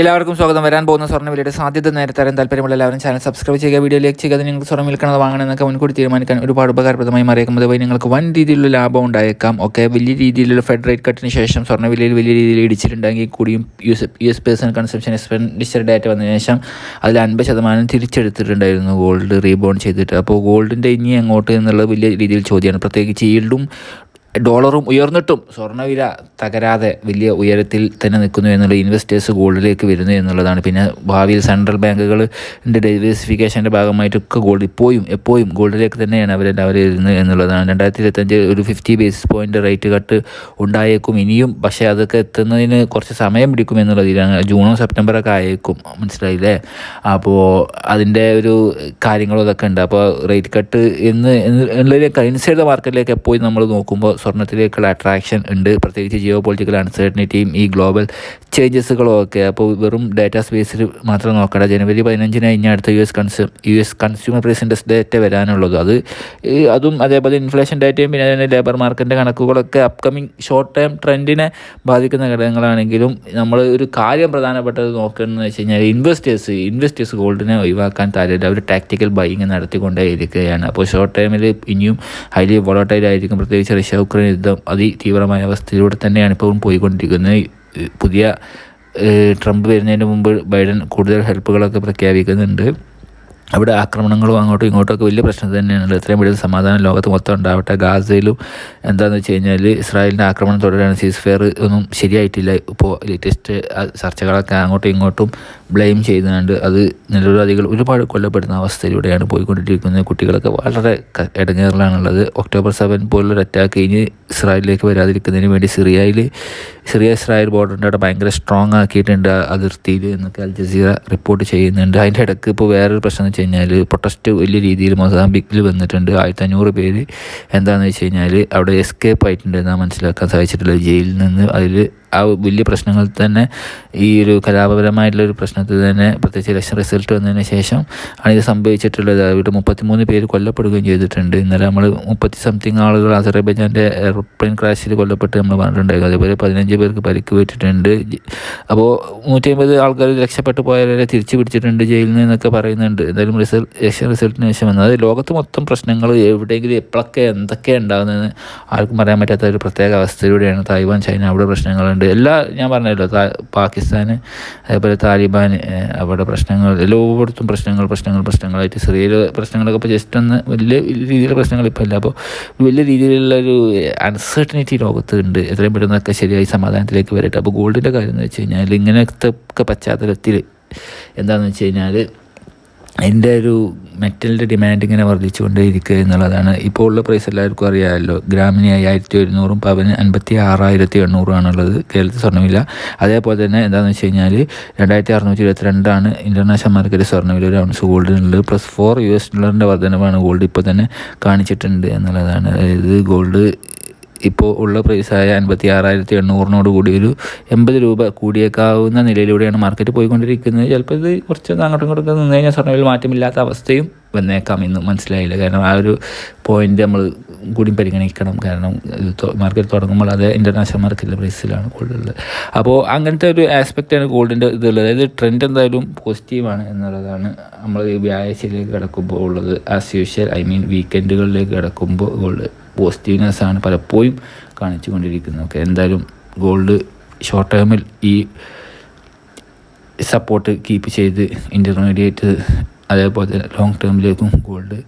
എല്ലാവർക്കും സ്വാഗതം. വരാൻ പോകുന്ന സ്വർണ വിലയുടെ സാധ്യത നേരത്തെ അറിയാൻ താല്പര്യമുള്ള എല്ലാവരും ചാനൽ സബ്സ്ക്രൈബ് ചെയ്യുക വീഡിയോ ലൈക്ക് ചെയ്യുക നിങ്ങൾക്ക് സ്വർണം വിൽക്കണത് വാങ്ങണമെന്നൊക്കെ മുൻകൂട്ടി തീരുമാനിക്കാൻ ഒരുപാട് ഉപകാരപ്രദമായി മറിയേക്കും. അതുവഴി നിങ്ങൾക്ക് വൻ രീതിയിലുള്ള ലാഭം ഉണ്ടായേക്കാം. ഓക്കെ വലിയ രീതിയിലുള്ള ഫെഡ് റേറ്റ് കട്ടിന് ശേഷം സ്വർണ വിലയിൽ വലിയ രീതിയിൽ ഇടിച്ചിട്ടുണ്ടെങ്കിൽ കൂടിയും US U S person consumption expenditure data വന്നതിന് ശേഷം അതിൽ അൻപത് ശതമാനം തിരിച്ചെടുത്തിട്ടുണ്ടായിരുന്നു ഗോൾഡ് റീബോൺ ചെയ്തിട്ട്. അപ്പോൾ ഗോൾഡിന്റെ ഇനി എങ്ങോട്ട് എന്നുള്ളത് വലിയ രീതിയിൽ ചോദ്യമാണ്. പ്രത്യേകിച്ച് ഈൽഡും ഡോളറും ഉയർന്നിട്ടും സ്വർണവില തകരാതെ വലിയ ഉയരത്തിൽ തന്നെ നിൽക്കുന്നു എന്നുള്ള ഇൻവെസ്റ്റേഴ്സ് ഗോൾഡിലേക്ക് വരുന്നു എന്നുള്ളതാണ്. പിന്നെ ഭാവിയിൽ സെൻട്രൽ ബാങ്കുകളുടെ ഡൈവേഴ്സിഫിക്കേഷന്റെ ഭാഗമായിട്ടൊക്കെ ഗോൾഡ് ഇപ്പോഴും എപ്പോഴും ഗോൾഡിലേക്ക് തന്നെയാണ് അവരെല്ലാവരും വരുന്നത് എന്നുള്ളതാണ്. രണ്ടായിരത്തി ഇരുപത്തഞ്ച് ഒരു fifty basis point rate cut ഉണ്ടായേക്കും ഇനിയും. പക്ഷേ അതൊക്കെ എത്തുന്നതിന് കുറച്ച് സമയം പിടിക്കും എന്നുള്ളതിലാണ് ജൂണോ സെപ്റ്റംബറൊക്കെ ആയേക്കും. മനസ്സിലായില്ലേ? അപ്പോൾ അതിന്റെ ഒരു കാര്യങ്ങളും അതൊക്കെ ഉണ്ട്. അപ്പോൾ റേറ്റ് കട്ട് എന്ന് എന്നുള്ളതിലേക്ക് ഇൻസൈഡ് മാർക്കറ്റിലേക്ക് എപ്പോഴും നമ്മൾ നോക്കുമ്പോൾ സ്വർണത്തിലേക്കുള്ള അട്രാക്ഷൻ ഉണ്ട്. പ്രത്യേകിച്ച് ജിയോ പൊളിറ്റിക്കൽ അൺസർട്ടനിറ്റിയും ഈ ഗ്ലോബൽ ചേഞ്ചസുകളും ഒക്കെ അപ്പോൾ വെറും ഡാറ്റാ സ്പേസിൽ മാത്രം നോക്കണ്ട. ജനുവരി പതിനഞ്ചിന് ഇനി അടുത്ത U S consume U S consumer price data വരാനുള്ളത്. അത് അതും അതേപോലെ ഇൻഫ്ലേഷൻ ഡേറ്റയും പിന്നെ അതിന്റെ ലേബർ മാർക്കറ്റിന്റെ കണക്കുകളൊക്കെ അപ്കമിങ് ഷോർട്ട് ടേം ട്രെൻഡിനെ ബാധിക്കുന്ന ഘടകങ്ങളാണെങ്കിലും നമ്മൾ ഒരു കാര്യം പ്രധാനപ്പെട്ടത് നോക്കുന്നത് വെച്ച് കഴിഞ്ഞാൽ ഇൻവെസ്റ്റേഴ്സ് ഇൻവെസ്റ്റേഴ്സ് ഗോൾഡിനെ ഒഴിവാക്കാൻ താല്പര്യം അവർ ടാക്ടിക്കൽ ബൈങ് നടത്തിക്കൊണ്ടേ ഇരിക്കുകയാണ് അപ്പോൾ ഷോർട്ട് ടൈമിൽ ഇനിയും ഹൈലി വോളട്ടൈൽ ആയിരിക്കും. പ്രത്യേകിച്ച് റഷ്യ ഉക്രൈൻ യുദ്ധം അതിതീവ്രമായ അവസ്ഥയിലൂടെ തന്നെയാണ് ഇപ്പോൾ പോയിക്കൊണ്ടിരിക്കുന്നത്. പുതിയ ട്രംപ് വരുന്നതിന് മുമ്പ് ബൈഡൻ കൂടുതൽ ഹെൽപ്പുകളൊക്കെ പ്രഖ്യാപിക്കുന്നുണ്ട്. അവിടെ ആക്രമണങ്ങളും അങ്ങോട്ടും ഇങ്ങോട്ടും വലിയ പ്രശ്നം തന്നെയാണ് എത്രയും വലിയ സമാധാനം ലോകത്ത് മൊത്തം ഉണ്ടാവട്ടെ. ഗാസയിലും എന്താണെന്ന് വെച്ച് കഴിഞ്ഞാൽ ഇസ്രായേലിന്റെ ആക്രമണം തുടരുകയാണ് സീസ് ഫെയർ ഒന്നും ശരിയായിട്ടില്ല. ഇപ്പോൾ ലേറ്റസ്റ്റ് ചർച്ചകളൊക്കെ അങ്ങോട്ടും ഇങ്ങോട്ടും ബ്ലെയിം ചെയ്യുന്നുണ്ട് അത് നിരവധികൾ ഒരുപാട് കൊല്ലപ്പെടുന്ന അവസ്ഥയിലൂടെയാണ് പോയിക്കൊണ്ടിരിക്കുന്നത്. കുട്ടികളൊക്കെ വളരെ ഇടങ്ങേറിലാണുള്ളത് ഒക്ടോബർ സെവൻ പോലുള്ളൊരു അറ്റാക്ക് ഇനി ഇസ്രായേലിലേക്ക് വരാതിരിക്കുന്നതിന് വേണ്ടി സിറിയയിൽ സിറിയ ഇസ്രായേൽ ബോർഡറിന്റെ അവിടെ ഭയങ്കര സ്ട്രോങ് ആക്കിയിട്ടുണ്ട് അതിർത്തിയിൽ എന്നൊക്കെ അൽ ജസീറ റിപ്പോർട്ട് ചെയ്യുന്നുണ്ട്. അതിന്റെ ഇടയ്ക്ക് ഇപ്പോൾ വേറൊരു പ്രശ്നം വെച്ച് കഴിഞ്ഞാൽ പ്രൊട്ടസ്റ്റ് വലിയ രീതിയിൽ മൊസാംബിക്കിൽ വന്നിട്ടുണ്ട്. ആയിരത്തി അഞ്ഞൂറ് പേര് എന്താണെന്ന് വെച്ച് കഴിഞ്ഞാൽ അവിടെ എസ്കേപ്പ് ആയിട്ടുണ്ട് എന്നാണ് മനസ്സിലാക്കാൻ സാധിച്ചിട്ടുള്ളത്. ജയിലിൽ നിന്ന് അതിൽ ആ വലിയ പ്രശ്നങ്ങൾ തന്നെ ഈ ഒരു കലാപപരമായിട്ടുള്ള ഒരു പ്രശ്നത്തിൽ തന്നെ പ്രത്യേകിച്ച് ഇലക്ഷൻ റിസൾട്ട് വന്നതിന് ശേഷം ആണ് ഇത് സംഭവിച്ചിട്ടുള്ളത്. അവിടെ മുപ്പത്തിമൂന്ന് പേര് കൊല്ലപ്പെടുകയും ചെയ്തിട്ടുണ്ട്. ഇന്നലെ നമ്മൾ മുപ്പത്തി സംതിങ് ആളുകൾ അസർബൈജാന്റെ എയർപ്ലെയിൻ ക്രാഷിൽ കൊല്ലപ്പെട്ട് നമ്മൾ പറഞ്ഞിട്ടുണ്ടായിരുന്നു. അതേപോലെ പതിനഞ്ച് പേർക്ക് പരിക്ക് പറ്റിയിട്ടുണ്ട്. അപ്പോൾ നൂറ്റി അമ്പത് ആൾക്കാർ രക്ഷപ്പെട്ടു പോയവരെ തിരിച്ചു പിടിച്ചിട്ടുണ്ട് ജയിലിൽ നിന്നൊക്കെ പറയുന്നുണ്ട്. എന്തായാലും റിസൾട്ട് ഇലക്ഷൻ റിസൾട്ടിന് ശേഷം വന്നത് ലോകത്ത് മൊത്തം പ്രശ്നങ്ങൾ എവിടെയെങ്കിലും എപ്പോഴൊക്കെ എന്തൊക്കെ ഉണ്ടാകുന്നതെന്ന് ആർക്കും പറയാൻ പറ്റാത്ത ഒരു പ്രത്യേക അവസ്ഥയിലൂടെയാണ് തായ്വാൻ ചൈന അവിടെ പ്രശ്നങ്ങളുണ്ട് എല്ലാ ഞാൻ പറഞ്ഞല്ലോ പാകിസ്ഥാൻ അതേപോലെ താലിബാൻ അവിടെ പ്രശ്നങ്ങൾ എല്ലായിടത്തും പ്രശ്നങ്ങൾ പ്രശ്നങ്ങൾ പ്രശ്നങ്ങളായിട്ട് ചെറിയ പ്രശ്നങ്ങളൊക്കെ ഇപ്പോൾ ജസ്റ്റ് ഒന്ന് വലിയ രീതിയിലുള്ള പ്രശ്നങ്ങൾ ഇപ്പോൾ ഇല്ല. അപ്പോൾ വലിയ രീതിയിലുള്ള ഒരു അൺസർട്ടനിറ്റി ലോകത്ത് ഉണ്ട്. എത്രയും പെട്ടെന്നൊക്കെ ശരിയായി സമാധാനത്തിലേക്ക് വരട്ടെ. അപ്പോൾ ഗോൾഡിന്റെ കാര്യം എന്ന് വെച്ച് കഴിഞ്ഞാൽ ഇങ്ങനത്തെ ഒക്കെ പശ്ചാത്തലത്തിൽ എന്താണെന്ന് വെച്ച് കഴിഞ്ഞാൽ അതിന്റെ ഒരു മെറ്റലിന്റെ ഡിമാൻഡ് ഇങ്ങനെ വർദ്ധിച്ചുകൊണ്ടേ ഇരിക്കുക എന്നുള്ളതാണ്. ഇപ്പോൾ ഉള്ള പ്രൈസ് എല്ലാവർക്കും അറിയാമല്ലോ. ഗ്രാമിന് അയ്യായിരത്തി ഒരുന്നൂറും പവന് അൻപത്തി ആറായിരത്തി എണ്ണൂറുമാണുള്ളത് കേരളത്തിൽ സ്വർണവില. അതേപോലെ തന്നെ എന്താണെന്ന് വെച്ച് കഴിഞ്ഞാൽ രണ്ടായിരത്തി അറുന്നൂറ്റി ഇരുപത്തിരണ്ടാണ് ഇന്റർനാഷണൽ മാർക്കറ്റ് സ്വർണവില ഒരു ഔൺസ് ഗോൾഡിനുള്ളത് പ്ലസ് ഫോർ യു എസ് ഡോളറിന്റെ വർധനവാണ് ഗോൾഡ് ഇപ്പോൾ തന്നെ കാണിച്ചിട്ടുണ്ട് എന്നുള്ളതാണ്. അതായത് ഗോൾഡ് ഇപ്പോൾ ഉള്ള പ്രൈസായ അൻപത്തി ആറായിരത്തി എണ്ണൂറിനോട് കൂടി ഒരു എൺപത് രൂപ കൂടിയേക്കാവുന്ന നിലയിലൂടെയാണ് മാർക്കറ്റ് പോയിക്കൊണ്ടിരിക്കുന്നത്. ചിലപ്പോൾ ഇത് കുറച്ച് അങ്ങോട്ടും ഇങ്ങോട്ടും നിന്ന് കഴിഞ്ഞാൽ സ്വർണവിൽ മാറ്റമില്ലാത്ത അവസ്ഥയും വന്നേക്കാം എന്ന് മനസ്സിലായില്ല. കാരണം ആ ഒരു പോയിന്റ് നമ്മൾ കൂടി പരിഗണിക്കണം. കാരണം മാർക്കറ്റ് തുടങ്ങുമ്പോൾ അത് ഇന്റർനാഷണൽ മാർക്കറ്റിലെ പ്രൈസിലാണ് ഗോൾഡുള്ളത് അപ്പോൾ അങ്ങനത്തെ ഒരു ആസ്പെക്റ്റാണ് ഗോൾഡിന്റെ ഇതുള്ളത്. അതായത് ട്രെൻഡ് എന്തായാലും പോസിറ്റീവാണ് എന്നുള്ളതാണ് നമ്മൾ വ്യാഴാഴ്ചയിലേക്ക് കിടക്കുമ്പോൾ ഉള്ളത്. ആസ് യൂഷ്വൽ ഐ മീൻ വീക്കെൻഡുകളിലേക്ക് കിടക്കുമ്പോൾ ഗോൾഡ് പോസിറ്റീവ്നെസ് ആണ് പലപ്പോഴും കാണിച്ചു കൊണ്ടിരിക്കുന്നത്. ഓക്കെ എന്തായാലും ഗോൾഡ് ഷോർട്ട് ടേമിൽ ഈ സപ്പോർട്ട് കീപ്പ് ചെയ്ത് ഇന്റർമീഡിയറ്റ് അതേപോലെ തന്നെ ലോങ് ടേമിലേക്കും ഗോൾഡ്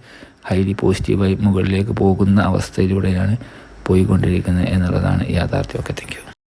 ഹൈലി പോസിറ്റീവായി മുകളിലേക്ക് പോകുന്ന അവസ്ഥയിലൂടെയാണ് പോയിക്കൊണ്ടിരിക്കുന്നത് എന്നുള്ളതാണ് യാഥാർത്ഥ്യമൊക്കെ. Thank you